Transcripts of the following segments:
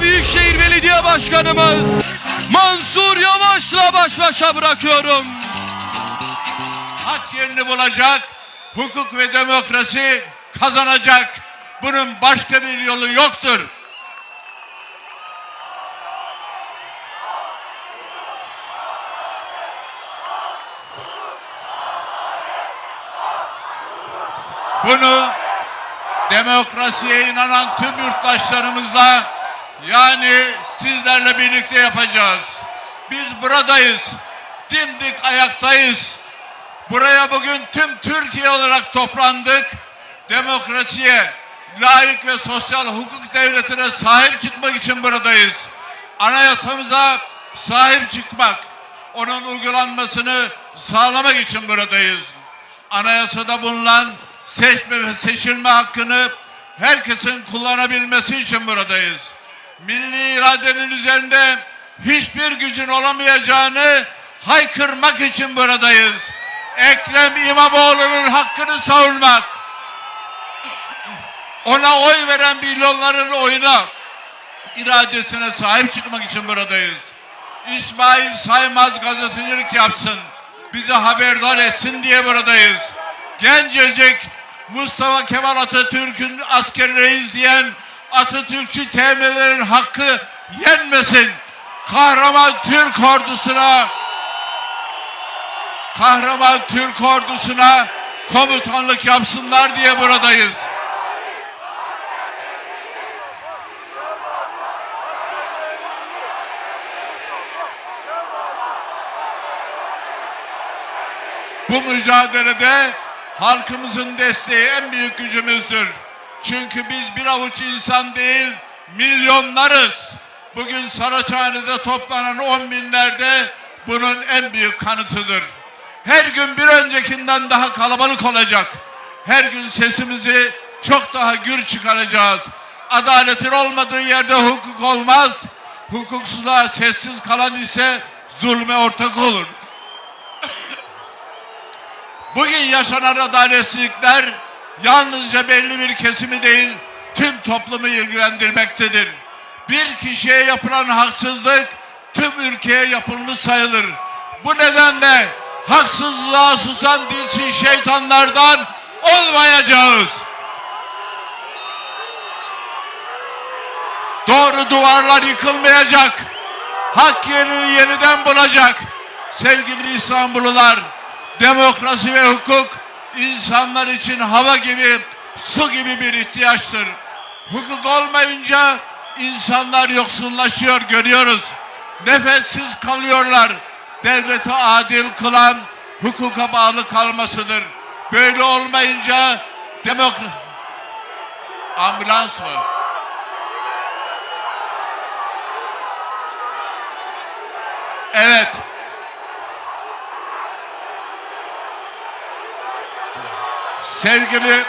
Ankara Büyükşehir Belediye Başkanımız Mansur Yavaş'la baş başa bırakıyorum. hak yerini bulacak, hukuk ve demokrasi kazanacak. Bunun başka bir yolu yoktur. Bunu demokrasiye inanan tüm yurttaşlarımızla yani sizlerle birlikte yapacağız. Biz buradayız. Dimdik ayaktayız. Buraya bugün tüm Türkiye olarak toplandık. Demokrasiye, layık ve sosyal hukuk devletine sahip çıkmak için buradayız. Anayasamıza sahip çıkmak, onun uygulanmasını sağlamak için buradayız. Anayasada bulunan seçme ve seçilme hakkını herkesin kullanabilmesi için buradayız. Milli iradenin üzerinde hiçbir gücün olamayacağını haykırmak için buradayız. Ekrem İmamoğlu'nun hakkını savunmak, ona oy veren milyonların oyuna, iradesine sahip çıkmak için buradayız. İsmail Saymaz gazetecilik yapsın, bizi haberdar etsin diye buradayız. Gencecik Mustafa Kemal Atatürk'ün askerleriyiz diyen Atatürkçü temellerin hakkı yenmesin. Kahraman Türk ordusuna kahraman Türk ordusuna komutanlık yapsınlar diye buradayız. Bu mücadelede halkımızın desteği en büyük gücümüzdür. Çünkü biz bir avuç insan değil, milyonlarız. Bugün Saraçhane'de toplanan on binlerde bunun en büyük kanıtıdır. Her gün bir öncekinden daha kalabalık olacak. Her gün sesimizi çok daha gür çıkaracağız. Adaletin olmadığı yerde hukuk olmaz. Hukuksuzluğa sessiz kalan ise zulme ortak olur. Bugün yaşanan adaletsizlikler yalnızca belli bir kesimi değil, tüm toplumu ilgilendirmektedir. Bir kişiye yapılan haksızlık tüm ülkeye yapılmış sayılır. Bu nedenle haksızlığa susan dilsiz şeytanlardan olmayacağız. Doğru duvarlar yıkılmayacak. Hak yerini yeniden bulacak. Sevgili İstanbullular, demokrasi ve hukuk insanlar için hava gibi, su gibi bir ihtiyaçtır. Hukuk olmayınca insanlar yoksullaşıyor görüyoruz. Nefessiz kalıyorlar. Devleti adil kılan hukuka bağlı kalmasıdır. Böyle olmayınca demokrasi... Ambulans mı? Evet. Sevgili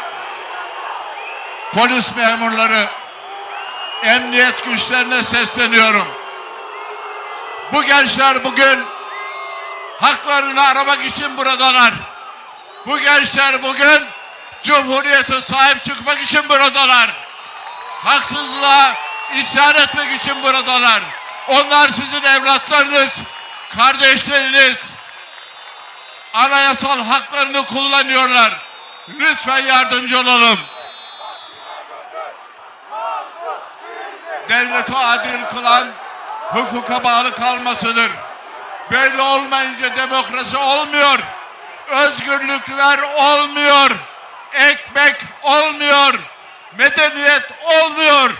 polis memurları, emniyet güçlerine sesleniyorum. Bu gençler bugün haklarını aramak için buradalar. Bu gençler bugün Cumhuriyete sahip çıkmak için buradalar. Haksızlığa isyan etmek için buradalar. Onlar sizin evlatlarınız, kardeşleriniz. Anayasal haklarını kullanıyorlar. Lütfen yardımcı olalım. Devleti adil kılan hukuka bağlı kalmasıdır. Böyle olmayınca demokrasi olmuyor. Özgürlükler olmuyor. Ekmek olmuyor. Medeniyet olmuyor.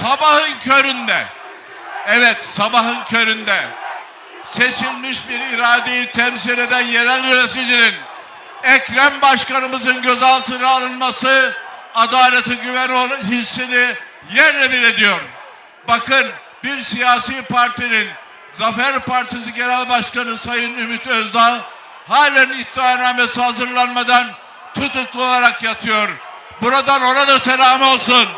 Sabahın köründe Evet sabahın köründe seçilmiş bir iradeyi temsil eden yerel yöneticinin Ekrem Başkanımızın gözaltına alınması adaleti güven hissini yerle bir ediyor. Bakın bir siyasi partinin Zafer Partisi Genel Başkanı Sayın Ümit Özdağ halen iddianamesi hazırlanmadan tutuklu olarak yatıyor. Buradan ona da selam olsun.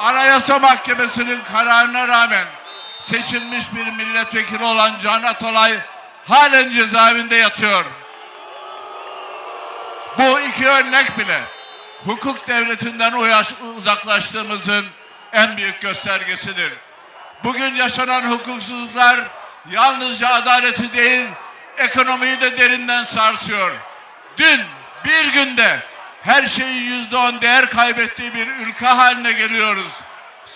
Anayasa Mahkemesi'nin kararına rağmen seçilmiş bir milletvekili olan Can Atalay halen cezaevinde yatıyor. Bu iki örnek bile hukuk devletinden uzaklaştığımızın en büyük göstergesidir. Bugün yaşanan hukuksuzluklar yalnızca adaleti değil, ekonomiyi de derinden sarsıyor. Dün bir günde her şeyin yüzde on değer kaybettiği bir ülke haline geliyoruz.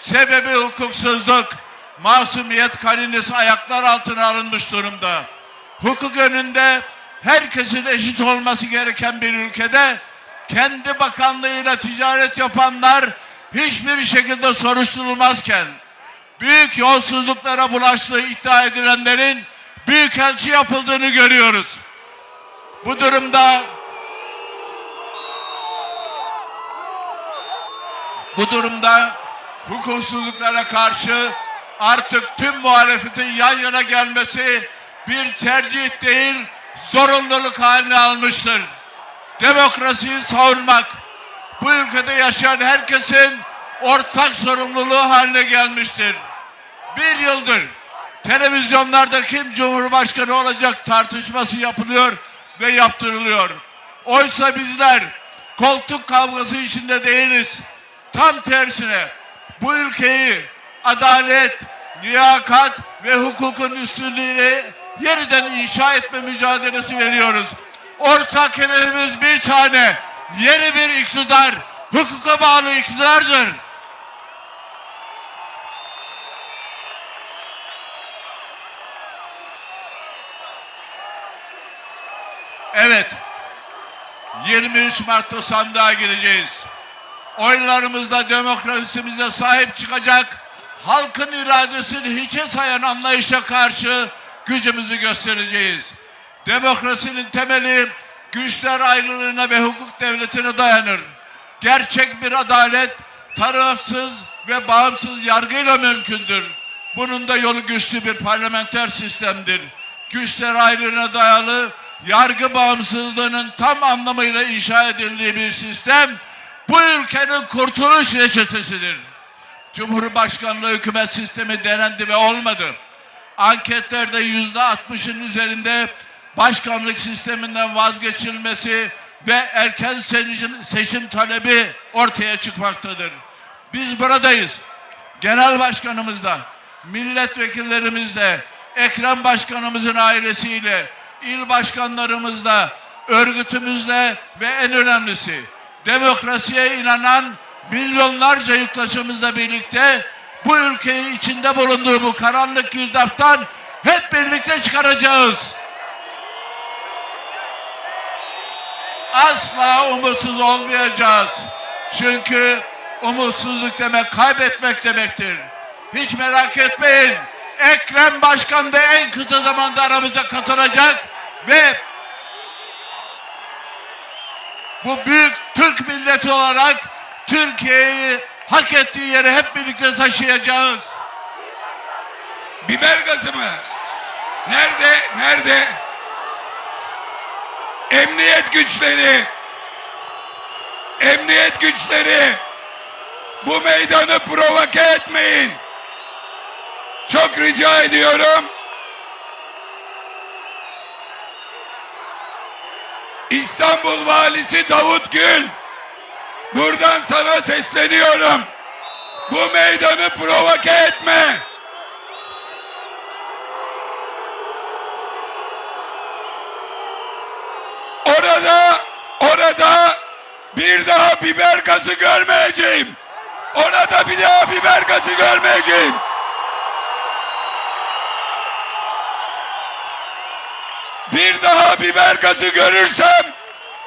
Sebebi hukuksuzluk, masumiyet karinesi ayaklar altına alınmış durumda. Hukuk önünde herkesin eşit olması gereken bir ülkede kendi bakanlığıyla ticaret yapanlar hiçbir şekilde soruşturulmazken büyük yolsuzluklara bulaştığı iddia edilenlerin büyükelçi yapıldığını görüyoruz. Bu durumda bu durumda hukuksuzluklara karşı artık tüm muhalefetin yan yana gelmesi bir tercih değil zorunluluk haline almıştır. Demokrasiyi savunmak bu ülkede yaşayan herkesin ortak sorumluluğu haline gelmiştir. Bir yıldır televizyonlarda kim cumhurbaşkanı olacak tartışması yapılıyor ve yaptırılıyor. Oysa bizler koltuk kavgası içinde değiliz. Tam tersine bu ülkeyi adalet, liyakat ve hukukun üstünlüğüyle yeniden inşa etme mücadelesi veriyoruz. Ortak hedefimiz bir tane, yeni bir iktidar, hukuka bağlı iktidardır. Evet. 23 Mart'ta sandığa gideceğiz. Oylarımızla demokrasimize sahip çıkacak, halkın iradesini hiçe sayan anlayışa karşı gücümüzü göstereceğiz. Demokrasinin temeli güçler ayrılığına ve hukuk devletine dayanır. Gerçek bir adalet tarafsız ve bağımsız yargıyla mümkündür. Bunun da yolu güçlü bir parlamenter sistemdir. Güçler ayrılığına dayalı yargı bağımsızlığının tam anlamıyla inşa edildiği bir sistem bu ülkenin kurtuluş reçetesidir. Cumhurbaşkanlığı hükümet sistemi denendi ve olmadı. Anketlerde yüzde altmışın üzerinde başkanlık sisteminden vazgeçilmesi ve erken seçim, seçim talebi ortaya çıkmaktadır. Biz buradayız. Genel başkanımızla, milletvekillerimizle, Ekrem Başkanımızın ailesiyle, il başkanlarımızla, örgütümüzle ve en önemlisi demokrasiye inanan milyonlarca yurttaşımızla birlikte bu ülkeyi içinde bulunduğu bu karanlık girdaptan hep birlikte çıkaracağız. Asla umutsuz olmayacağız. Çünkü umutsuzluk demek kaybetmek demektir. Hiç merak etmeyin. Ekrem Başkan da en kısa zamanda aramıza katılacak ve bu büyük Türk milleti olarak Türkiye'yi hak ettiği yere hep birlikte taşıyacağız. Biber gazı mı? Nerede? Nerede? Emniyet güçleri. Emniyet güçleri. Bu meydanı provoke etmeyin. Çok rica ediyorum. İstanbul Valisi Davut Gül. Buradan sana sesleniyorum. Bu meydanı provoke etme. Orada, orada bir daha biber gazı görmeyeceğim. Orada bir daha biber gazı görmeyeceğim. Bir daha biber gazı görürsem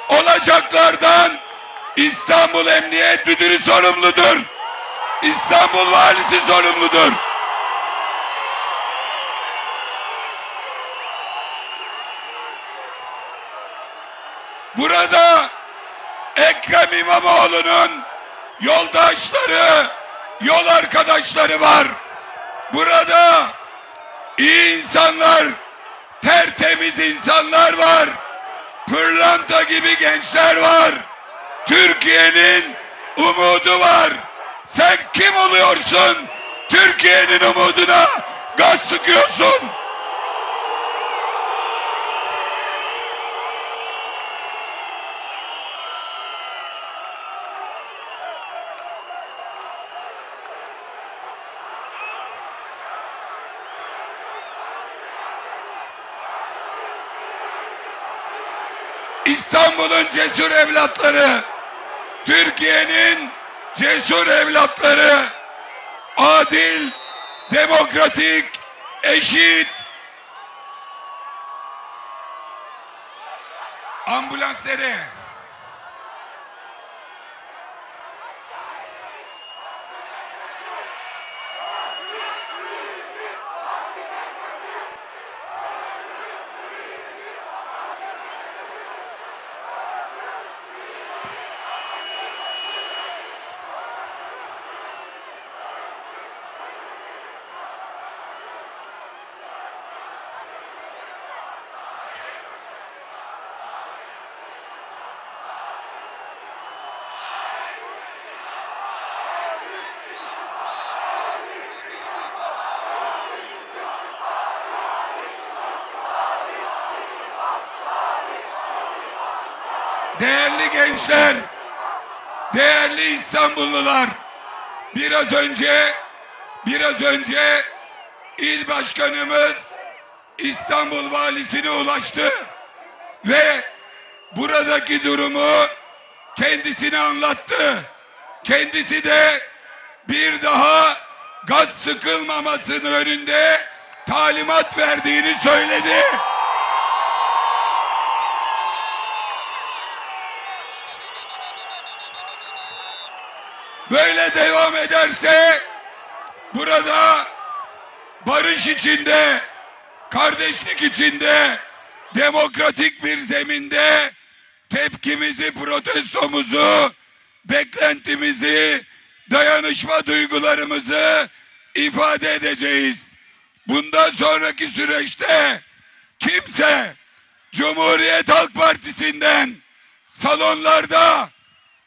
olacaklardan İstanbul Emniyet Müdürü sorumludur. İstanbul Valisi sorumludur. Burada Ekrem İmamoğlu'nun yoldaşları, yol arkadaşları var. Burada iyi insanlar, tertemiz insanlar var. Pırlanta gibi gençler var. Türkiye'nin umudu var. Sen kim oluyorsun? Türkiye'nin umuduna gaz sıkıyorsun. İstanbul'un cesur evlatları, Türkiye'nin cesur evlatları, adil, demokratik, eşit, ambulans nereye? Değerli gençler, değerli İstanbullular, biraz önce, biraz önce il başkanımız İstanbul valisine ulaştı ve buradaki durumu kendisine anlattı. Kendisi de bir daha gaz sıkılmamasının önünde talimat verdiğini söyledi. Böyle devam ederse burada barış içinde, kardeşlik içinde, demokratik bir zeminde tepkimizi, protestomuzu, beklentimizi, dayanışma duygularımızı ifade edeceğiz. Bundan sonraki süreçte kimse Cumhuriyet Halk Partisi'nden salonlarda,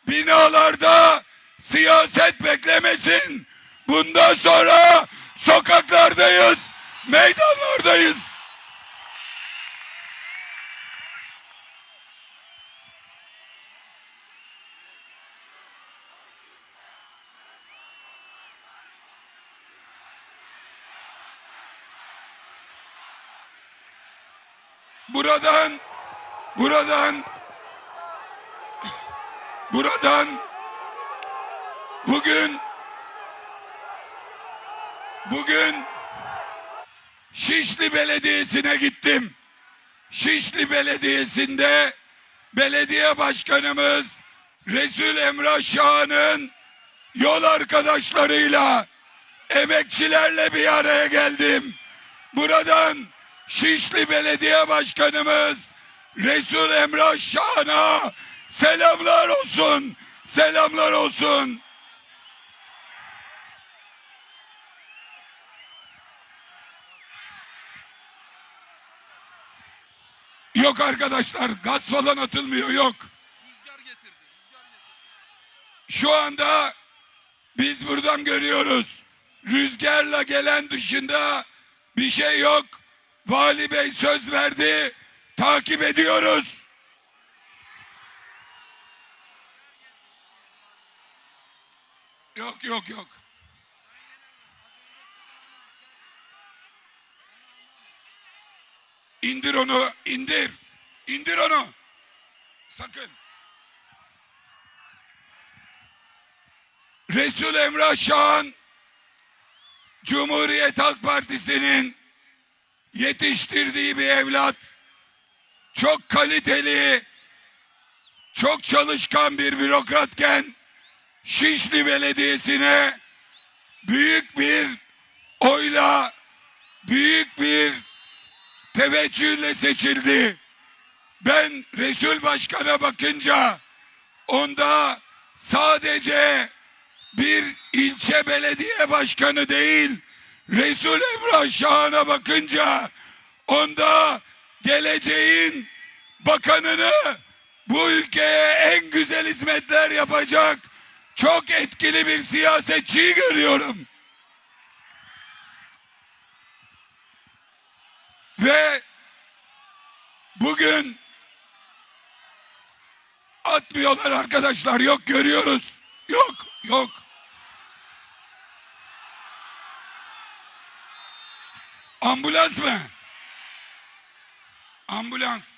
binalarda siyaset beklemesin. Bundan sonra sokaklardayız, meydanlardayız. Buradan, buradan, buradan Bugün bugün Şişli Belediyesi'ne gittim. Şişli Belediyesi'nde belediye başkanımız Resul Emrah Şahan'ın yol arkadaşlarıyla emekçilerle bir araya geldim. Buradan Şişli Belediye Başkanımız Resul Emrah Şahan'a selamlar olsun. Selamlar olsun. Yok arkadaşlar gaz falan atılmıyor yok. Rüzgar getirdi. Rüzgar getirdi. Şu anda biz buradan görüyoruz. Rüzgarla gelen dışında bir şey yok. Vali Bey söz verdi. Takip ediyoruz. Yok yok yok. İndir onu, indir. İndir onu. Sakın. Resul Emrah Şahan Cumhuriyet Halk Partisi'nin yetiştirdiği bir evlat. Çok kaliteli, çok çalışkan bir bürokratken Şişli Belediyesi'ne büyük bir oyla, büyük bir teveccühle seçildi. Ben Resul Başkan'a bakınca onda sadece bir ilçe belediye başkanı değil, Resul Emrah Şahan'a bakınca onda geleceğin bakanını bu ülkeye en güzel hizmetler yapacak çok etkili bir siyasetçiyi görüyorum. Ve bugün atmıyorlar arkadaşlar. Yok görüyoruz. Yok, yok. Ambulans mı? Ambulans.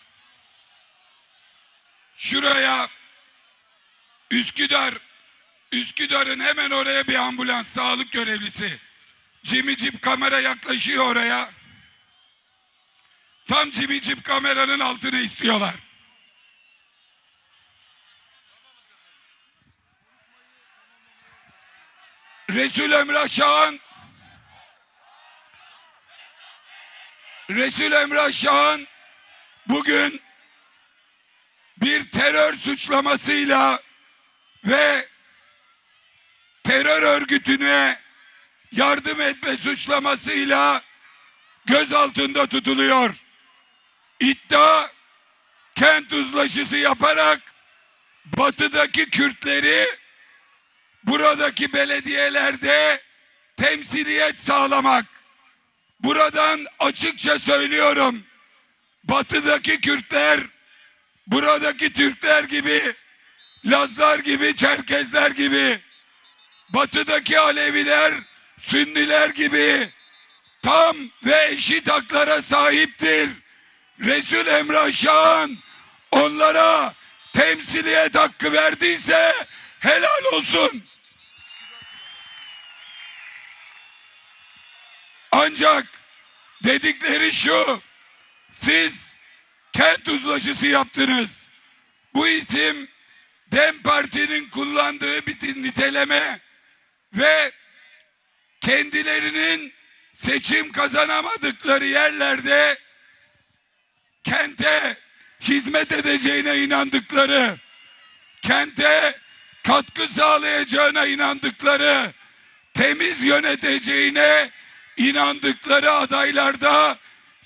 şuraya Üsküdar Üsküdar'ın hemen oraya bir ambulans sağlık görevlisi. Jeep kamera yaklaşıyor oraya. Tam Jimmy Jeep kameranın altını istiyorlar. Resul Emrah Şahan Resul Emrah Şahan bugün bir terör suçlamasıyla ve terör örgütüne yardım etme suçlamasıyla gözaltında tutuluyor. İddia kent uzlaşısı yaparak batıdaki Kürtleri buradaki belediyelerde temsiliyet sağlamak. Buradan açıkça söylüyorum. Batıdaki Kürtler buradaki Türkler gibi Lazlar gibi, Çerkezler gibi, batıdaki Aleviler, Sünniler gibi tam ve eşit haklara sahiptir. Resul Emrah Şahan onlara temsiliyet hakkı verdiyse helal olsun. Ancak dedikleri şu, siz kent uzlaşısı yaptınız. Bu isim Dem Parti'nin kullandığı bir niteleme ve kendilerinin seçim kazanamadıkları yerlerde kente hizmet edeceğine inandıkları, kente katkı sağlayacağına inandıkları, temiz yöneteceğine inandıkları adaylarda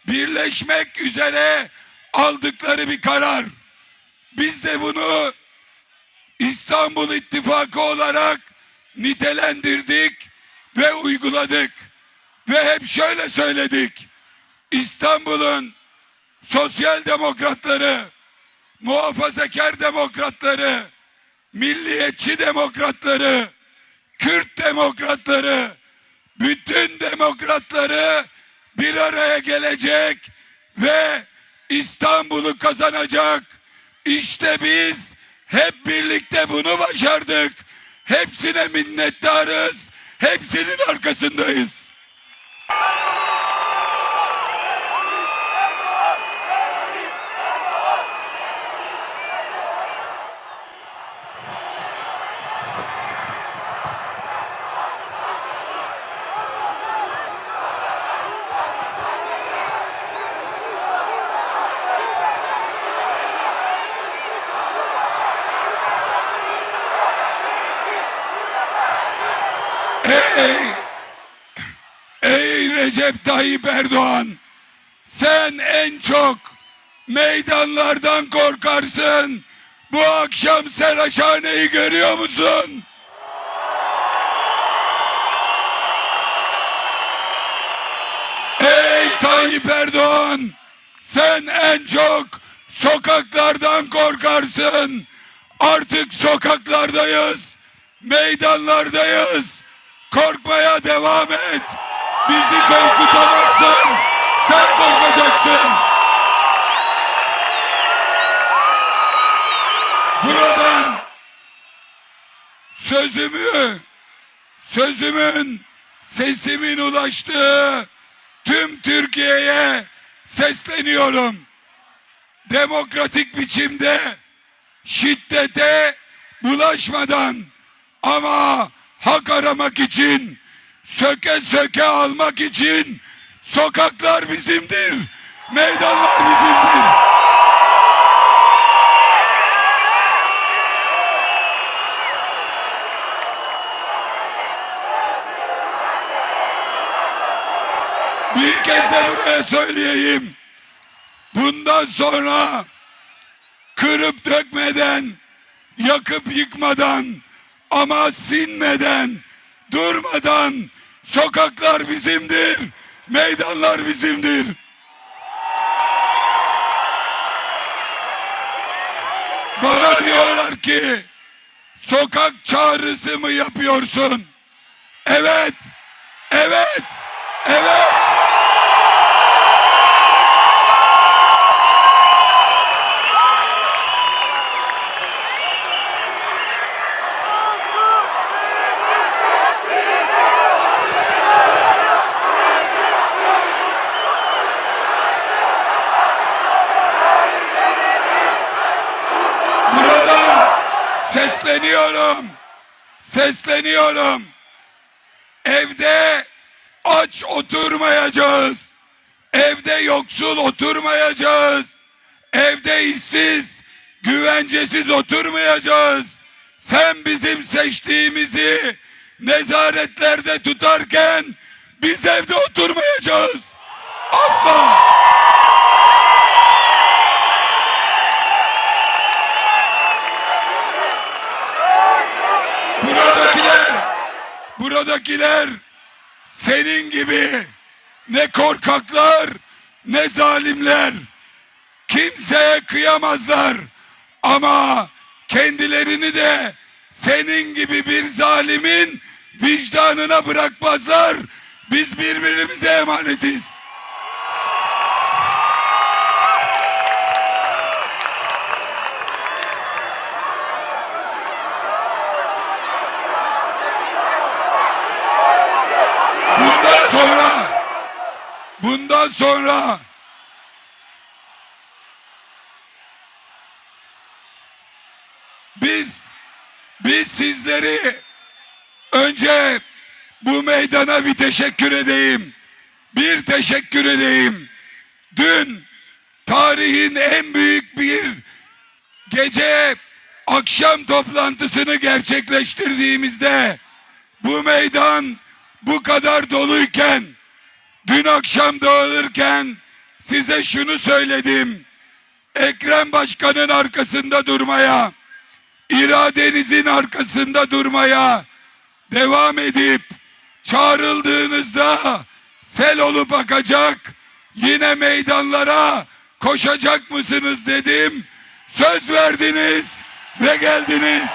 birleşmek üzere aldıkları bir karar. Biz de bunu İstanbul İttifakı olarak nitelendirdik ve uyguladık. Ve hep şöyle söyledik. İstanbul'un sosyal demokratları, muhafazakar demokratları, milliyetçi demokratları, Kürt demokratları, bütün demokratları bir araya gelecek ve İstanbul'u kazanacak. İşte biz hep birlikte bunu başardık. Hepsine minnettarız. Hepsinin arkasındayız. Tayyip Erdoğan sen en çok meydanlardan korkarsın. Bu akşam Seraçhane'yi görüyor musun? Ey Tayyip Erdoğan sen en çok sokaklardan korkarsın. Artık sokaklardayız, meydanlardayız. Korkmaya devam et. Bizi korkutamazsın. Sen korkacaksın. Buradan sözümü, sözümün, sesimin ulaştığı tüm Türkiye'ye sesleniyorum. Demokratik biçimde şiddete bulaşmadan ama hak aramak için, söke söke almak için sokaklar bizimdir, meydanlar bizimdir. Bir kez de buraya söyleyeyim. Bundan sonra kırıp dökmeden, yakıp yıkmadan, ama sinmeden, durmadan sokaklar bizimdir, meydanlar bizimdir. Bana diyorlar ki sokak çağrısı mı yapıyorsun? Evet, evet, evet. Sesleniyorum. Sesleniyorum. Evde aç oturmayacağız. Evde yoksul oturmayacağız. Evde işsiz, güvencesiz oturmayacağız. Sen bizim seçtiğimizi nezaretlerde tutarken biz evde oturmayacağız. Asla. Buradakiler, buradakiler senin gibi ne korkaklar ne zalimler. Kimseye kıyamazlar ama kendilerini de senin gibi bir zalimin vicdanına bırakmazlar. Biz birbirimize emanetiz. Bundan sonra biz biz sizleri önce bu meydana bir teşekkür edeyim. Bir teşekkür edeyim. Dün tarihin en büyük bir gece akşam toplantısını gerçekleştirdiğimizde bu meydan bu kadar doluyken dün akşam dağılırken size şunu söyledim. Ekrem Başkan'ın arkasında durmaya, iradenizin arkasında durmaya devam edip çağrıldığınızda sel olup akacak yine meydanlara koşacak mısınız dedim. Söz verdiniz ve geldiniz.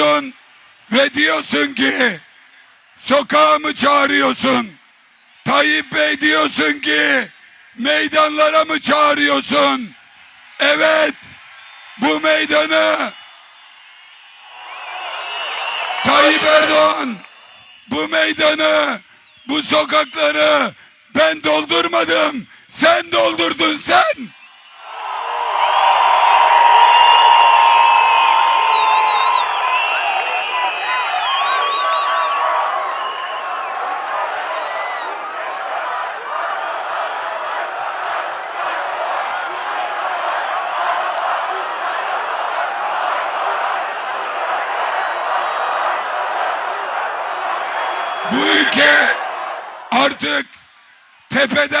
Korkuyorsun ve diyorsun ki sokağa mı çağırıyorsun? Tayyip Bey diyorsun ki meydanlara mı çağırıyorsun? Evet bu meydanı Tayyip Erdoğan bu meydanı bu sokakları ben doldurmadım sen doldurdun sen.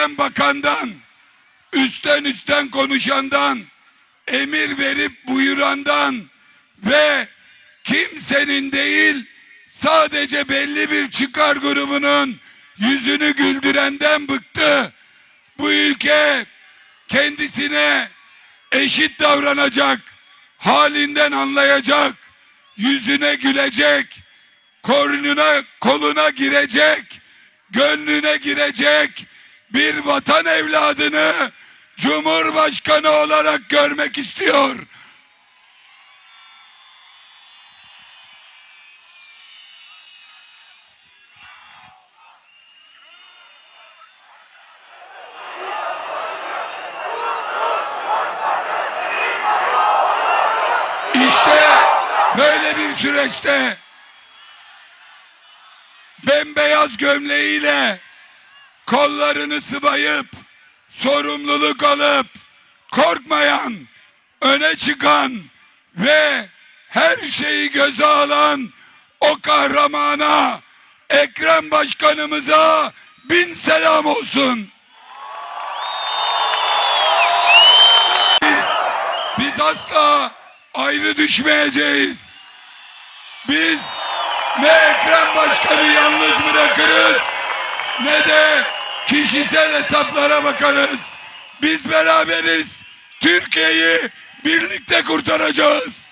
tepeden bakandan, üstten üstten konuşandan, emir verip buyurandan ve kimsenin değil sadece belli bir çıkar grubunun yüzünü güldürenden bıktı. Bu ülke kendisine eşit davranacak, halinden anlayacak, yüzüne gülecek, kornuna koluna girecek, gönlüne girecek bir vatan evladını Cumhurbaşkanı olarak görmek istiyor. İşte böyle bir süreçte bembeyaz gömleğiyle kollarını sıvayıp sorumluluk alıp korkmayan, öne çıkan ve her şeyi göze alan o kahramana Ekrem Başkanımıza bin selam olsun. Biz, biz asla ayrı düşmeyeceğiz. Biz ne Ekrem Başkan'ı yalnız bırakırız ne de kişisel hesaplara bakarız. Biz beraberiz. Türkiye'yi birlikte kurtaracağız.